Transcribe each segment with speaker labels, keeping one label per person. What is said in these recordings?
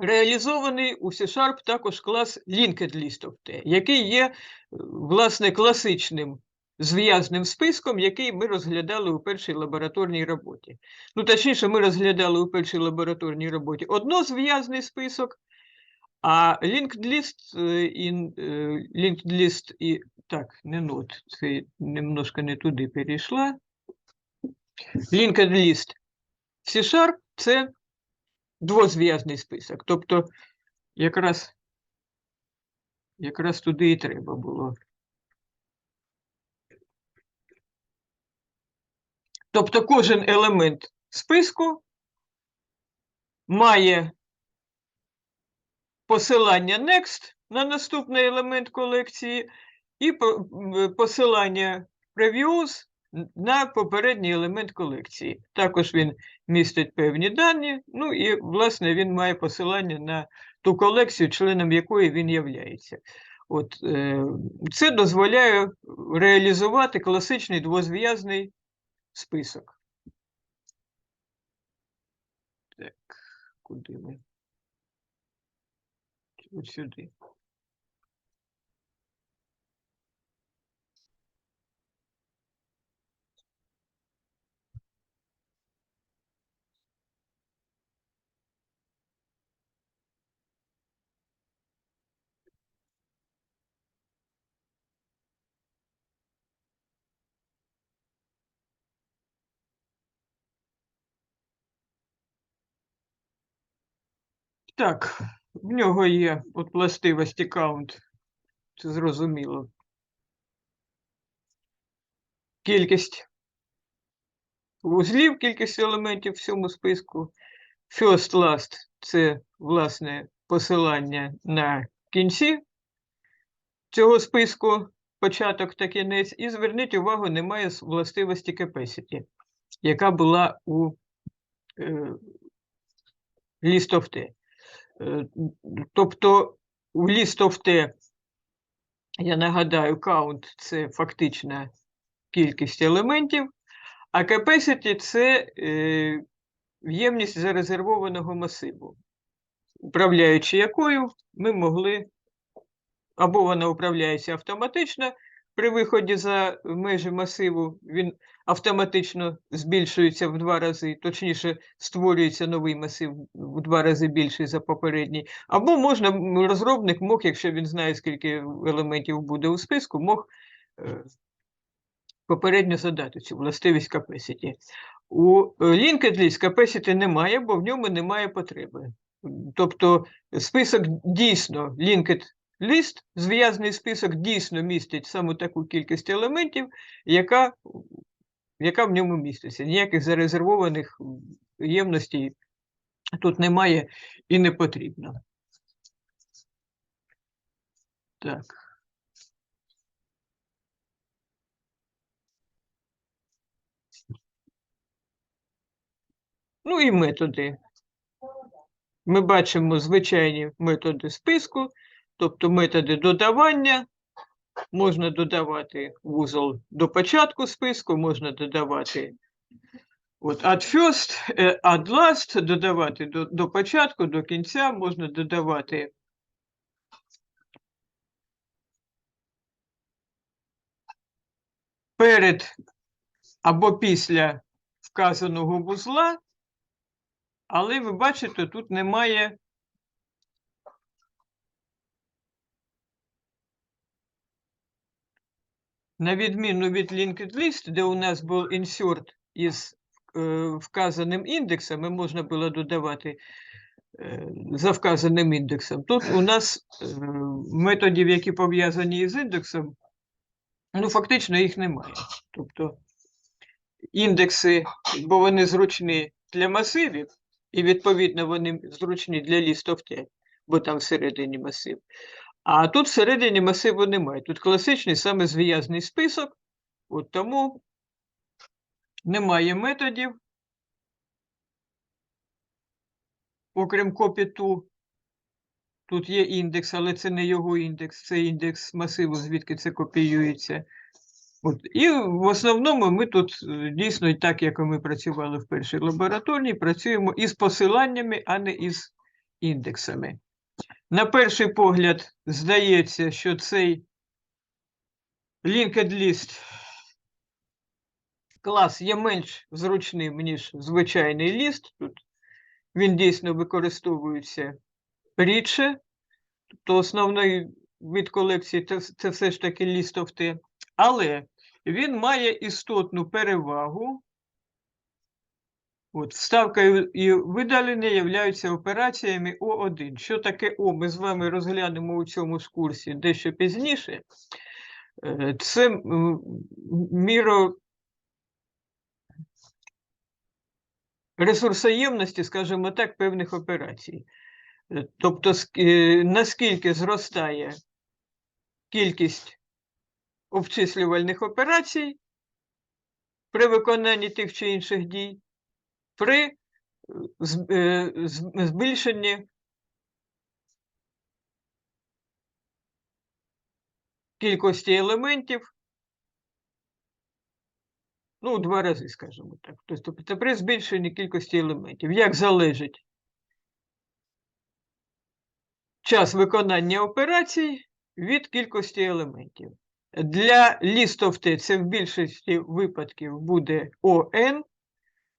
Speaker 1: реалізований у C-Sharp також клас Linked List of T, який є, е, власне, класичним зв'язним списком, який ми розглядали у першій лабораторній роботі. Ну, точніше, ми розглядали у першій лабораторній роботі однозв'язний список, а linked list, е, і, е, linked list і так, не нот, це немножко не туди перейшла. Linked list C-Sharp – це двозв'язний список. Тобто, якраз, якраз туди і треба було. Тобто кожен елемент списку має посилання next на наступний елемент колекції і по- посилання previous на попередній елемент колекції. Також він містить певні дані, ну і, власне, він має посилання на ту колекцію, членом якої він являється. От, е, це дозволяє реалізувати класичний двозв'язний список. Так, куди ми? От сюди. Так, в нього є от властивості count, це зрозуміло. Кількість вузлів, кількість елементів в цьому списку. First last це, власне, посилання на кінці цього списку, початок та кінець. І зверніть увагу, немає властивості capacity, яка була у е, list of T. Е, Тобто у list of T, я нагадаю, count – це фактична кількість елементів, а capacity – це е, ємність зарезервованого масиву, управляючи якою ми могли, або вона управляється автоматично, при виході за межі масиву він автоматично збільшується в два рази, точніше, створюється новий масив в два рази більший за попередній. Або можна, розробник мог, якщо він знає, скільки елементів буде у списку, мог е, попередньо задати цю властивість capacity. У е, linked capacity немає, бо в ньому немає потреби. Тобто список дійсно linked list, зв'язний список дійсно містить саме таку кількість елементів, яка, яка в ньому міститься. Ніяких зарезервованих ємностей тут немає і не потрібно. Так. Ну і методи. Ми бачимо звичайні методи списку, тобто методи додавання. Можна додавати вузол до початку списку, можна додавати от add first, е, add last, додавати до, до початку, до кінця, можна додавати перед або після вказаного вузла, але ви бачите, тут немає на відміну від linked list, де у нас був insert із е, вказаним індексом, і можна було додавати е, за вказаним індексом. Тут у нас е, методів, які пов'язані з індексом, ну фактично їх немає. Тобто індекси, бо вони зручні для масивів, і відповідно вони зручні для of T, бо там всередині масив. А тут всередині масиву немає. Тут класичний саме зв'язний список, от тому немає методів, окрім copy-to. Тут є індекс, але це не його індекс, це індекс масиву, звідки це копіюється. От. І в основному ми тут е, дійсно, так як ми працювали в першій лабораторній, працюємо із посиланнями, а не із індексами. На перший погляд, здається, що цей linked list клас є менш зручним, ніж звичайний ліст. Тут він дійсно використовується рідше. Тобто основний вид колекції це, все ж таки T. Але він має істотну перевагу. От, вставка і- видалення являються операціями О1. Що таке О? Ми з вами розглянемо у цьому ж курсі дещо пізніше. Е, Це міро ресурсоємності, скажімо так, певних операцій. Е, Тобто, е, наскільки зростає кількість обчислювальних операцій при виконанні тих чи інших дій, при е, е, збільшенні кількості елементів, ну, два рази, скажімо так. Тобто це при збільшенні кількості елементів. Як залежить час виконання операцій від кількості елементів. Для T це в більшості випадків буде ON,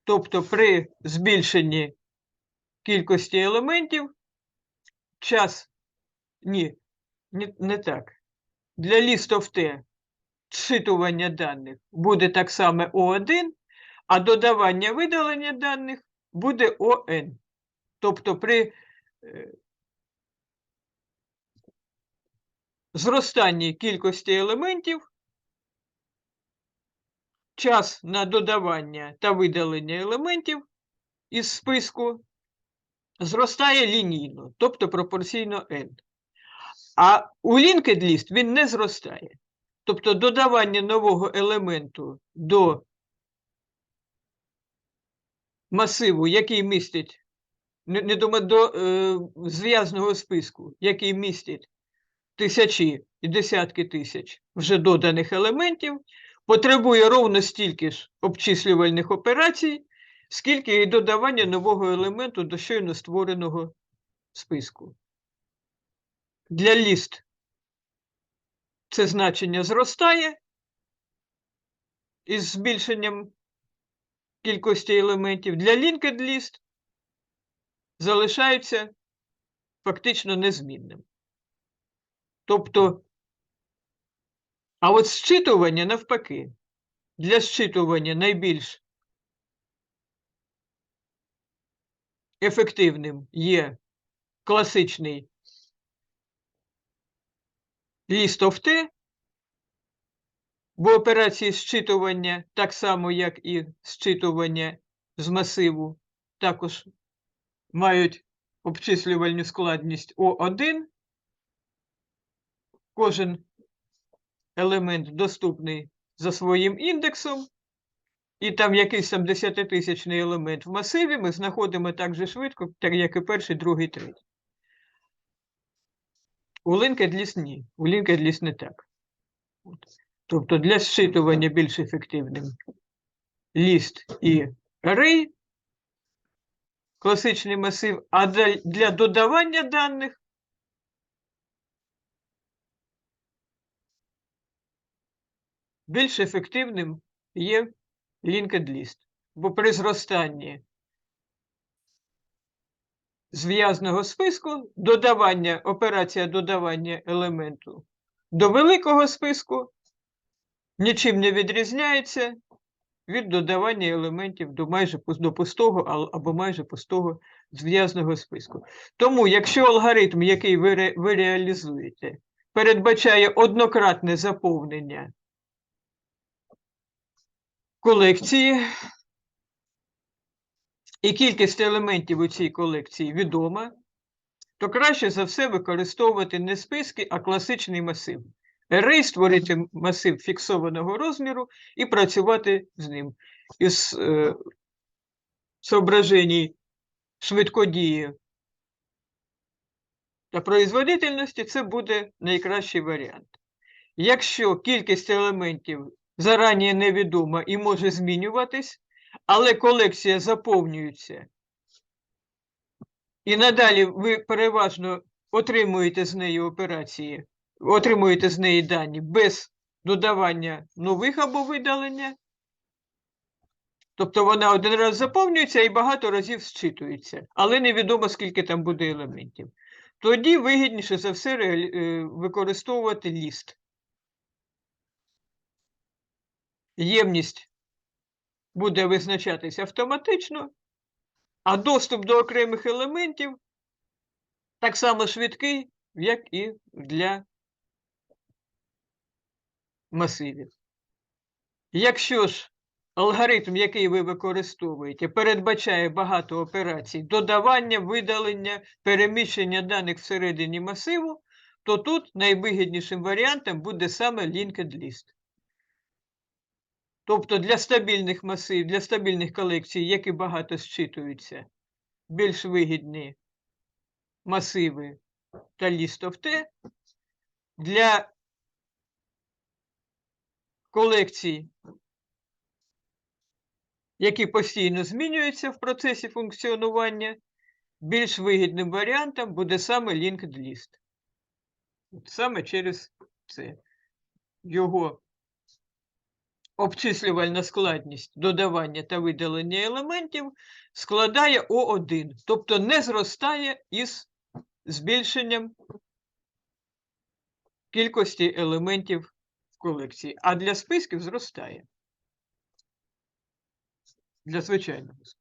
Speaker 1: тобто при збільшенні кількості елементів час ні, не, так. Для list of T зчитування даних буде так само O1, а додавання видалення даних буде ON. Тобто при е, зростанні кількості елементів час на додавання та видалення елементів із списку зростає лінійно, тобто пропорційно n. А у linked list він не зростає. Тобто додавання нового елементу до масиву, який містить, не, ма- до е, зв'язного списку, який містить тисячі і десятки тисяч вже доданих елементів, потребує ровно стільки ж обчислювальних операцій, скільки і додавання нового елементу до щойно створеного списку. Для ліст це значення зростає із збільшенням кількості елементів. Для linked list залишається фактично незмінним. Тобто, а от зчитування навпаки, для зчитування найбільш ефективним є класичний list of бо операції зчитування, так само як і зчитування з масиву, також мають обчислювальну складність O1. Кожен елемент доступний за своїм індексом, і там якийсь там десятитисячний елемент в масиві ми знаходимо так же швидко, так як і перший, другий, третій. У LinkedList ні. У LinkedList не так. Тобто для зчитування більш ефективним list і array, класичний масив, а для додавання даних більш ефективним є linked list. Бо при зростанні зв'язного списку додавання, операція додавання елементу до великого списку нічим не відрізняється від додавання елементів до майже до пустого або майже пустого зв'язного списку. Тому, якщо алгоритм, який ви, ре- ви реалізуєте, передбачає однократне заповнення колекції, і кількість елементів у цій колекції відома, то краще за все використовувати не списки, а класичний масив. Array створити масив фіксованого розміру і працювати з ним. Із е, соображень швидкодії та производительності це буде найкращий варіант. Якщо кількість елементів зарані невідома і може змінюватись, але колекція заповнюється і надалі ви переважно отримуєте з неї операції, отримуєте з неї дані без додавання нових або видалення. Тобто вона один раз заповнюється і багато разів зчитується, але невідомо, скільки там буде елементів. Тоді вигідніше за все е, використовувати ліст. Ємність буде визначатись автоматично, а доступ до окремих елементів так само швидкий, як і для масивів. Якщо ж алгоритм, який ви використовуєте, передбачає багато операцій додавання, видалення, переміщення даних всередині масиву, то тут найвигіднішим варіантом буде саме linked list. Тобто для стабільних масивів, для стабільних колекцій, які багато зчитуються, більш вигідні масиви та of Для колекцій, які постійно змінюються в процесі функціонування, більш вигідним варіантом буде саме linked list. Саме через це. Його обчислювальна складність додавання та видалення елементів складає О1, тобто не зростає із збільшенням кількості елементів в колекції, а для списків зростає. Для звичайного списку.